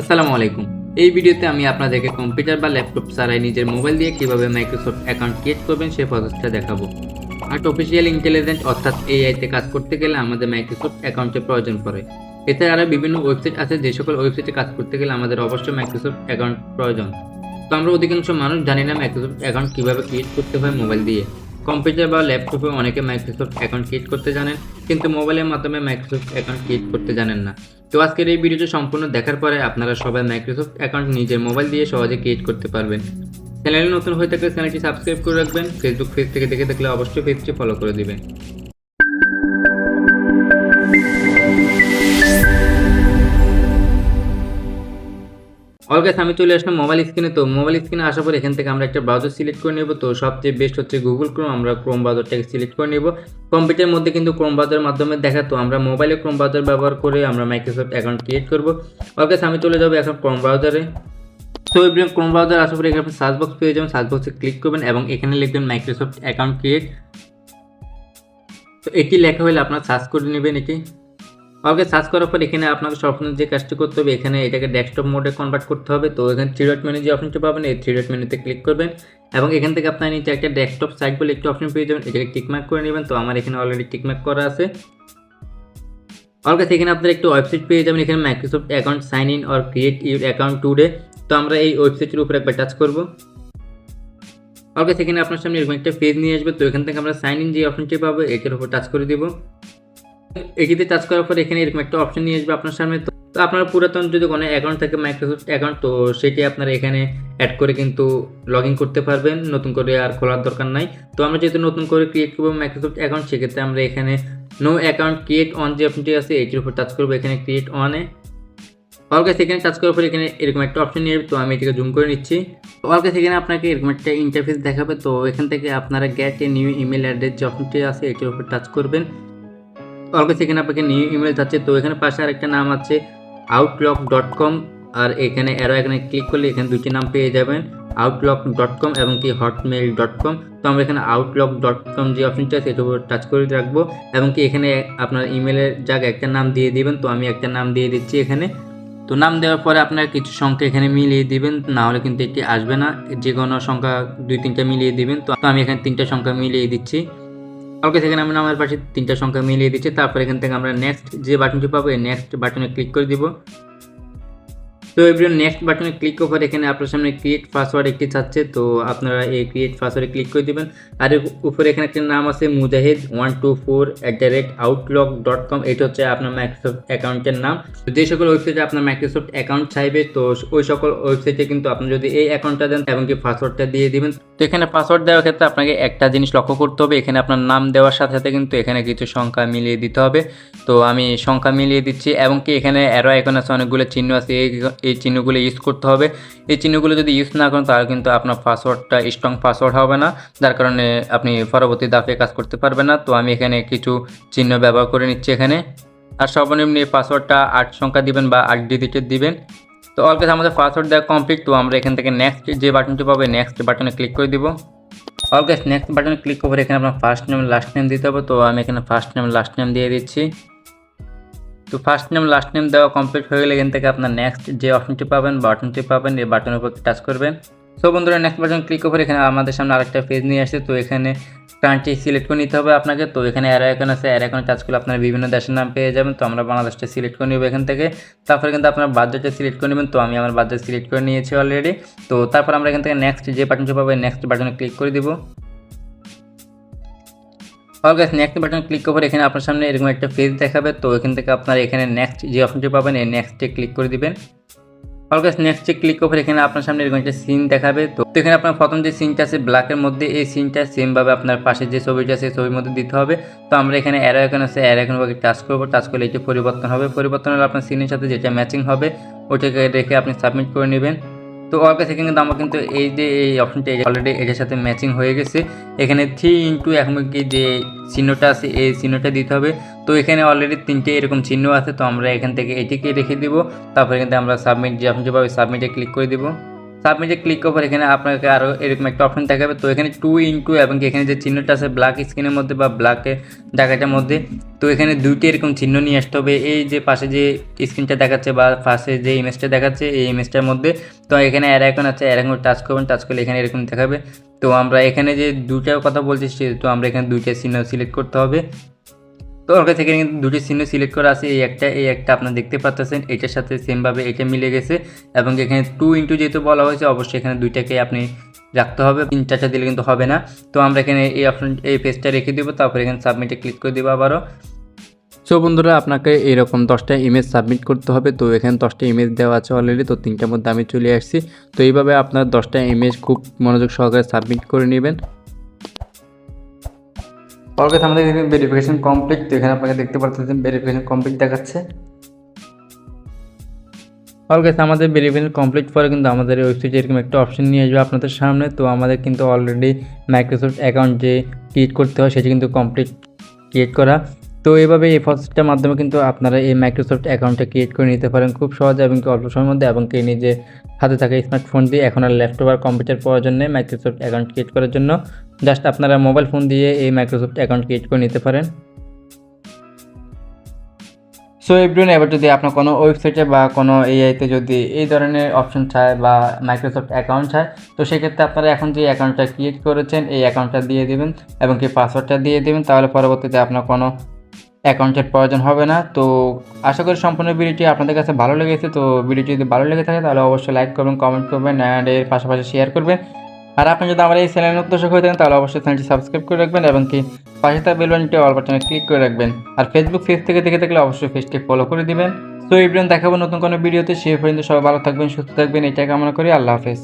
আসসালামু আলাইকুম। এই ভিডিওতে আমি আপনাদেরকে কম্পিউটার বা ল্যাপটপ ছাড়াই নিজের মোবাইল দিয়ে কীভাবে মাইক্রোসফট অ্যাকাউন্ট ক্রিয়েট করবেন সেই প্রসেসটা দেখাবো। আর্টিফিশিয়াল ইন্টেলিজেন্স অর্থাৎ এআইতে কাজ করতে গেলে আমাদের মাইক্রোসফট অ্যাকাউন্টের প্রয়োজন পড়ে। এছাড়া বিভিন্ন ওয়েবসাইট আছে, যে সকল ওয়েবসাইটে কাজ করতে গেলে আমাদের অবশ্যই মাইক্রোসফট অ্যাকাউন্ট প্রয়োজন। তো আমরা অধিকাংশ মানুষ জানি না মাইক্রোসফট অ্যাকাউন্ট কীভাবে ক্রিয়েট করতে হয় মোবাইল দিয়ে। কম্পিউটার বা ল্যাপটপে অনেকে মাইক্রোসফট অ্যাকাউন্ট ক্রিয়েট করতে জানেন, কিন্তু মোবাইলের মাধ্যমে মাইক্রোসফট অ্যাকাউন্ট ক্রিয়েট করতে জানেন না। তো আজকের এই ভিডিওটি সম্পূর্ণ দেখার পরে আপনারা সবাই মাইক্রোসফট অ্যাকাউন্ট নিজের মোবাইল দিয়ে সহজে ক্রিয়েট করতে পারবেন। চ্যানেলে নতুন হয়ে থাকলে চ্যানেলটি সাবস্ক্রাইব করে রাখবেন। ফেসবুক পেজ থেকে দেখে থাকলে অবশ্যই পেজটি ফলো করে দিবেন। অলগাস আমি চলে আসলাম মোবাইল স্ক্রিনে তো মোবাইল স্ক্রিনে আসার পর এখান থেকে আমরা একটা ব্রাউজার সিলেক্ট করে নেব। তো সবচেয়ে বেস্ট হচ্ছে গুগল ক্রোম আমরা ক্রোম ব্রাউজারটাকে সিলেক্ট করে নেব। কম্পিউটারের মধ্যে কিন্তু ক্রোম ব্রাউজারের মাধ্যমে দেখা। তো আমরা মোবাইলে ক্রোম ব্রাউজার ব্যবহার করে আমরা মাইক্রোসফট অ্যাকাউন্ট ক্রিয়েট করব। অলগাস আমি চলে যাব এখন ক্রোম ব্রাউজারে তো এবার ক্রোম ব্রাউজার আসার পরে এখানে সার্চ বক্স পেয়ে যাবেন। সার্চ বক্সে ক্লিক করবেন এবং এখানে লিখবেন মাইক্রোসফট অ্যাকাউন্ট ক্রিয়েট তো এটি লেখা হলে আপনার সার্চ করে নেবেন এটি। ওকে সার্চ করার পর এখানে আপনাকে সবসময় যে কাজটি করতে হবে, এখানে এটাকে ডেস্কটপ মোডে কনভার্ট করতে হবে। তো এখানে থ্রি ডট মেনু যে অপশনটি পাবেন, এই থ্রি ডট মেনুতে ক্লিক করবেন এবং এখান থেকে আপনার নিচে একটা ডেস্কটপ সাইট বলে একটি অপশন পেয়ে যাবেন, এটাকে টিকমার্ক করে নেবেন। তো আমার এখানে অলরেডি টিকমার্ক করা আছে। অলকাছে এখানে আপনার একটি ওয়েবসাইট পেয়ে যাবেন, এখানে Microsoft account sign in or create your account today তো আমরা এই ওয়েবসাইটের উপরে একবার টাচ করব। অলকাছে এখানে আপনার সামনে এরকম একটা পেজ নিয়ে আসবে। তো এখান থেকে আমরা সাইন ইন যে অপশনটি পাবো, এটার উপর টাচ করে দিব। এটিতে টাচ করার পর এখানে এরকম একটা অপশন নিয়ে আসবে আপনার সামনে। তো আপনার পুরাতন যদি কোনো অ্যাকাউন্ট থাকে মাইক্রোসফট অ্যাকাউন্ট তো সেটি আপনারা এখানে অ্যাড করে কিন্তু লগ ইন করতে পারবেন। নতুন করে আর খোলার দরকার নাই। তো আমরা যেহেতু নতুন করে ক্রিয়েট করব মাইক্রোসফট অ্যাকাউন্ট সেক্ষেত্রে আমরা এখানে নো অ্যাকাউন্ট ক্রিয়েট অন যে অপশনটি আছে, এটির উপর টাচ করব এখানে ক্রিয়েট অনে অলগাছ এখানে টাচ করার পর এখানে এরকম একটা অপশন নিয়ে তো আমি এটাকে জুম করে নিচ্ছি। অলগাছ এখানে আপনাকে এরকম একটা ইন্টারফেস দেখাবে। তো এখান থেকে আপনারা get a new email address যে অপশনটি আছে, এটির উপর টাচ করবেন। অলগাছ এখানে আপনাকে নিউ ইমেল যাচ্ছে, তো এখানে পাশে আরেকটা নাম আছে আউটলক ডট কম আর এখানে অ্যারো এখানে ক্লিক করলে এখানে দুটি নাম পেয়ে যাবেন আউটলক ডট কম এবং কি হটমেল ডট কম তো আমরা এখানে আউটলক ডট কম যে অপশনটা এটার উপর টাচ করে রাখব এবং কি এখানে আপনার ইমেলের জায়গায় একটা নাম দিয়ে দিবেন, তো আমি একটা নাম দিয়ে দিচ্ছি এখানে। তো নাম দেওয়ার পরে আপনার কিছু সংখ্যা এখানে মিলিয়ে দিবেন, না হলে কিন্তু এটি আসবে না, যে কোনো সংখ্যা দুই তিনটা মিলিয়ে দিবেন, তো আমি এখানে তিনটা সংখ্যা মিলিয়ে দিচ্ছি। কালকে সেখানে আমরা নামের পাশে তিনটা সংখ্যা মিলিয়ে দিচ্ছি, তারপর এখান থেকে আমরা নেক্সট যে বাটনটি পাবো, এই নেক্সট বাটনে ক্লিক করে দিব। তো এবার নেক্সট বাটনে ক্লিক করার এখানে আপনার সামনে ক্রিয়েট পাসওয়ার্ড একটি চাচ্ছে, তো আপনারা এই ক্রিয়েট পাসওয়ার্ডে ক্লিক করে দিবেন। আর উপরে এখানে একটা নাম আছে Mujahid one two four at the rate Outlook dot com এটা হচ্ছে আপনার মাইক্রোসফট অ্যাকাউন্টের নাম। তো যে সকল ওয়েবসাইটে আপনার মাইক্রোসফট অ্যাকাউন্ট চাইবে, তো ওই সকল ওয়েবসাইটে কিন্তু আপনি যদি এই অ্যাকাউন্টটা দেন এবং কি পাসওয়ার্ডটা দিয়ে দিবেন। তো এখানে পাসওয়ার্ড দেওয়ার ক্ষেত্রে আপনাকে একটা জিনিস লক্ষ্য করতে হবে, এখানে আপনার নাম দেওয়ার সাথে সাথে কিন্তু এখানে কিছু সংখ্যা মিলিয়ে দিতে হবে। তো আমি সংখ্যা মিলিয়ে দিচ্ছি, এবং কি এখানে অ্যারো আইকন আছে, অনেকগুলো চিহ্ন আছে এই চিহ্নগুলো ইউজ করতে হবে। এই চিহ্নগুলো যদি ইউজ না করেন, তাহলে কিন্তু আপনার পাসওয়ার্ডটা স্ট্রং পাসওয়ার্ড হবে না। যার কারণে আপনি পরবর্তী দাফে কাজ করতে পারবেন না। তো আমি এখানে কিছু চিহ্ন ব্যবহার করে নিচ্ছি এখানে। আর সর্বনিম্ন এই পাসওয়ার্ডটা আট সংখ্যা দিবেন বা আট ডিজিটের দিবেন। তো অলকেস আমাদের পাসওয়ার্ড দেওয়া কমপ্লিট তো আমরা এখান থেকে নেক্সট যে বাটনটি পাবে নেক্সট বাটনে ক্লিক করে দিব। অলকেস নেক্সট বাটনে ক্লিক করে এখানে আপনার ফার্স্ট নেম লাস্ট নেম দিতে হবে। তো আমি এখানে ফার্স্ট নেম লাস্ট নেম দিয়ে দিচ্ছি। তো ফার্স্ট নেম লাস্ট নেম দেওয়া কমপ্লিট হয়ে গেলে এখান থেকে আপনার নেক্সট যে অপশনটি পাবেন বাটনটি পাবেন, এই বাটনের উপর টাচ করবেন। সো বন্ধুরা নেক্সট বাটন ক্লিক করে এখানে আমাদের সামনে আরেকটা পেজ নিয়ে আসে তো এখানে কান্ট্রি সিলেক্ট করে নিতে হবে আপনাকে। তো এখানে অ্যারো আইকন আছে। অ্যারো আইকনে টাচ করলে আপনারা বিভিন্ন দেশের নাম পেয়ে যাবেন। তো আমরা বাংলাদেশটা সিলেক্ট করে নেব এখান থেকে। তারপরে কিন্তু আপনার বাজেটটা সিলেক্ট করে নেবেন। তো আমি আমার বাজেট সিলেক্ট করে নিয়েছি অলরেডি তো তারপর আমরা এখান থেকে নেক্সট যে বাটনটি পাবো নেক্সট বাটনে ক্লিক করে দিব। অলগাছ নেক্সট বাটন ক্লিক করে এখানে আপনার সামনে এরকম একটা পেজ দেখাবে। তো এখান থেকে আপনার এখানে নেক্সট যে অপশনটি পাবেন, এই নেক্সটে ক্লিক করে দিবেন। অলগাছ নেক্সটে ক্লিক করে এখানে আপনার সামনে এরকম একটা সিন দেখাবে। তো এখানে আপনার প্রথম যে সিনটা আছে ব্ল্যাকের মধ্যে এই সিনটা সেমভাবে আপনার পাশে যে ছবিটা আছে ছবির মধ্যে দিতে হবে। তো আমরা এখানে অ্যারো এখন আছে অ্যারো এখন টাচ করব। টাচ করলে এটি পরিবর্তন হবে। পরিবর্তন হলে আপনার সিনের সাথে যেটা ম্যাচিং হবে, ওটাকে রেখে আপনি সাবমিট করে নেবেন। তো ওর কাছে কিন্তু আমার কিন্তু এই যে এই অপশনটা অলরেডি এটার সাথে ম্যাচিং হয়ে গেছে। এখানে থ্রি ইন্টু এখন কি যে চিহ্নটা আছে, এই চিহ্নটা দিতে হবে। তো এখানে অলরেডি তিনটে এরকম চিহ্ন আছে, তো আমরা এখান থেকে এটিকে রেখে দিব। তারপরে কিন্তু আমরা সাবমিট যে অপশনটি পাবে সাবমিটে ক্লিক করে দিব। সাবমিটে ক্লিক করার এখানে আপনাকে আরও এরকম একটা অপশন দেখাবে। তো এখানে টু ইন্টু এবং এখানে যে চিহ্নটা আছে ব্ল্যাক স্ক্রিনের মধ্যে বা ব্ল্যাকে জায়গাটার মধ্যে, তো এখানে দুইটি এরকম চিহ্ন নিয়ে আসতে হবে। এই যে পাশে যে স্ক্রিনটা দেখাচ্ছে বা পাশে যে ইমেজটা দেখাচ্ছে, এই ইমেজটার মধ্যে, তো এখানে অ্যার আছে অ্যার টাচ করবেন টাচ করলে এখানে এরকম দেখাবে। তো আমরা এখানে যে দুইটার কথা বলছি তো আমরা এখানে দুইটা চিহ্ন সিলেক্ট করতে হবে। তো ওর এখানে কিন্তু দুটি চিহ্ন সিলেক্ট করা আছে, এই একটা এই একটা আপনারা দেখতে পাচ্ছেন এটার সাথে সেমভাবে এটা মিলে গেছে এবং এখানে টু ইন্টু যেহেতু বলা হয়েছে, অবশ্যই এখানে দুইটাকে আপনি রাখতে হবে তিন চারটা দিলে কিন্তু হবে না। তো আমরা এখানে এই অপশন এই পেজটা রেখে দেবো, তারপর এখানে সাবমিটে ক্লিক করে দেবো আবারও। সো বন্ধুরা, আপনাকে এরকম দশটা ইমেজ সাবমিট করতে হবে, তো এখানে দশটা ইমেজ দেওয়া আছে অলরেডি তো তিনটার মধ্যে আমি চলে আসছি। তো এইভাবে আপনার দশটা ইমেজ খুব মনোযোগ সহকারে সাবমিট করে নেবেন। অলরেডি আমাদের এখানে ভেরিফিকেশন কমপ্লিট তো এখানে আপনাকে দেখতে পাচ্ছেন ভেরিফিকেশন কমপ্লিট দেখাচ্ছে। অলরেডি আমাদের ভেরিফিকেশন কমপ্লিট পরে কিন্তু আমাদের ওয়েবসাইটে এরকম একটা অপশন নিয়ে আসবে আপনাদের সামনে। তো আমাদের কিন্তু অলরেডি মাইক্রোসফট অ্যাকাউন্ট যে ক্রিয়েট করতে হয়, সেটি কিন্তু কমপ্লিট ক্রিয়েট করা। তো এইভাবে এই প্রসেসটার মাধ্যমে কিন্তু আপনারা এই মাইক্রোসফট অ্যাকাউন্টটা ক্রিয়েট করে নিতে পারেন খুব সহজে এবং অল্প সময়ের মধ্যে এবং কি নিজে হাতে থাকা স্মার্টফোন দিয়ে এখন আর ল্যাপটপ আর কম্পিউটার পাওয়ার জন্য মাইক্রোসফট অ্যাকাউন্ট ক্রিয়েট করার জন্য। জাস্ট আপনারা মোবাইল ফোন দিয়ে এই মাইক্রোসফট অ্যাকাউন্ট ক্রিয়েট করে নিতে পারেন। সো এভরিওন এবার যদি আপনার কোনো ওয়েবসাইটে বা কোনো এআইতে যদি এই ধরনের অপশন চায় বা মাইক্রোসফট অ্যাকাউন্ট চায়, তো সেক্ষেত্রে আপনারা এখন যে অ্যাকাউন্টটা ক্রিয়েট করেছেন, এই অ্যাকাউন্টটা দিয়ে দেবেন এবং কি পাসওয়ার্ডটা দিয়ে দেবেন, তাহলে পরবর্তীতে আপনার কোনো অ্যাকাউন্টের প্রয়োজন হবে না। তো আশা করি সম্পূর্ণ ভিডিওটি আপনাদের কাছে ভালো লেগেছে। তো ভিডিওটি যদি ভালো লেগে থাকে, তাহলে অবশ্যই লাইক করবেন কমেন্ট করবেন অ্যান্ড এর পাশাপাশি শেয়ার করবেন। আর আপনি যদি আমার এই চ্যানেল নতুন দর্শক হয়ে থাকেন, তাহলে অবশ্যই চ্যানেলটি সাবস্ক্রাইব করে রাখবেন এবং কি পাশে থাকা বেলবানটি অল বাটনে ক্লিক করে রাখবেন। আর ফেসবুক পেজ থেকে দেখে থাকলে অবশ্যই পেজটি ফলো করে দিবেন। তো এই দেখাবো নতুন কোনো ভিডিওতে। সে পর্যন্ত সবাই ভালো থাকবেন, সুস্থ থাকবেন। এটাই কামনা করি। আল্লাহ হাফেজ।